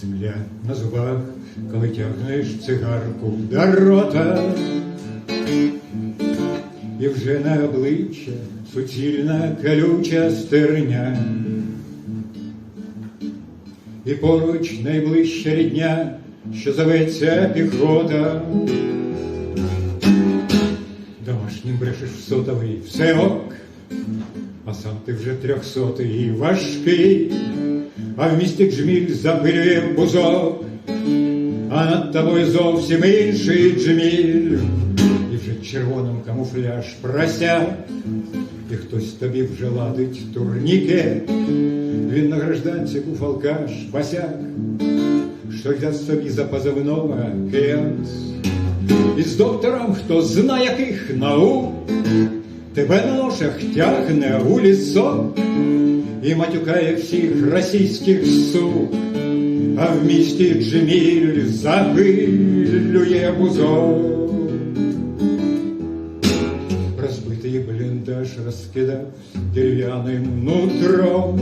Земля на зубах, коли тягнеш цигарку до рота, і вже на обличчя суцільна колюча стерня, і поруч найближча рідня, що зоветься піхота. Домашнім брешеш в сотовий, все ок, а сам ти вже трьохсотий важкий, а в місті джміль запилює бузок, а над тобою зовсім інший джміль, і вже в червоному камуфляж прося, і хтось тобі вже ладить турнікет, він на гражданці куфалкаш, басяк, що дасть собі за позивного кент. І з доктором, хто зна яких наук, тебе на ношах тягне у лісок і матюкає всіх російських сук, а в місті Джеміль запилює бузок. Розбитий бліндаж розкидав дерев'яним нутром,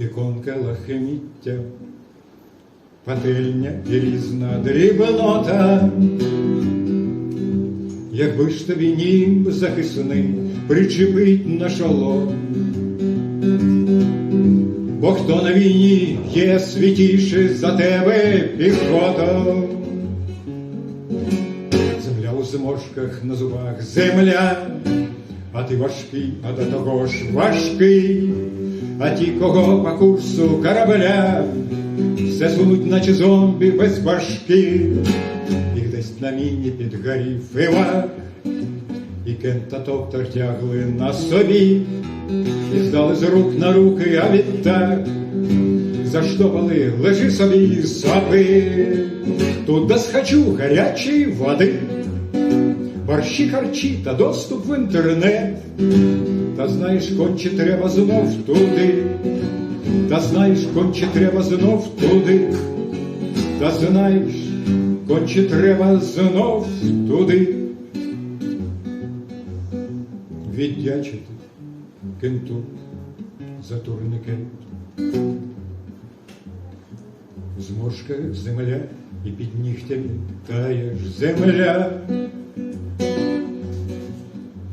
іконка лахміття пательня і різна дрібнота. Якби ж тобі нім захисний причепить на шолом, бо хто на війні є святіше за тебе піхота. Земля у зморшках на зубах, земля, а ти важкий, а до того ж важкий, а ті, кого по курсу корабля, все сунуть, наче зомбі без башки, їх десь на міні підгорів Івак, і кента тягли на собі, і здали з рук на руки, а відтак заштопали, лежи собі сапи, тут да схочу гарячої води, борщі харчі та доступ в інтернет, та знаєш, конче треба знов туди. Та знаєш, конче треба знов туди, та знаєш, конче треба знов туди. Віддячити кенту за турникет. В земля і під нігтями таєш земля.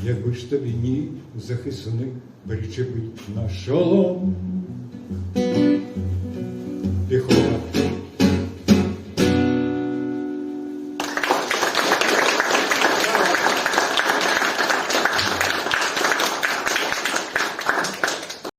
Якби ж тобі ні захисник причепить на шолом,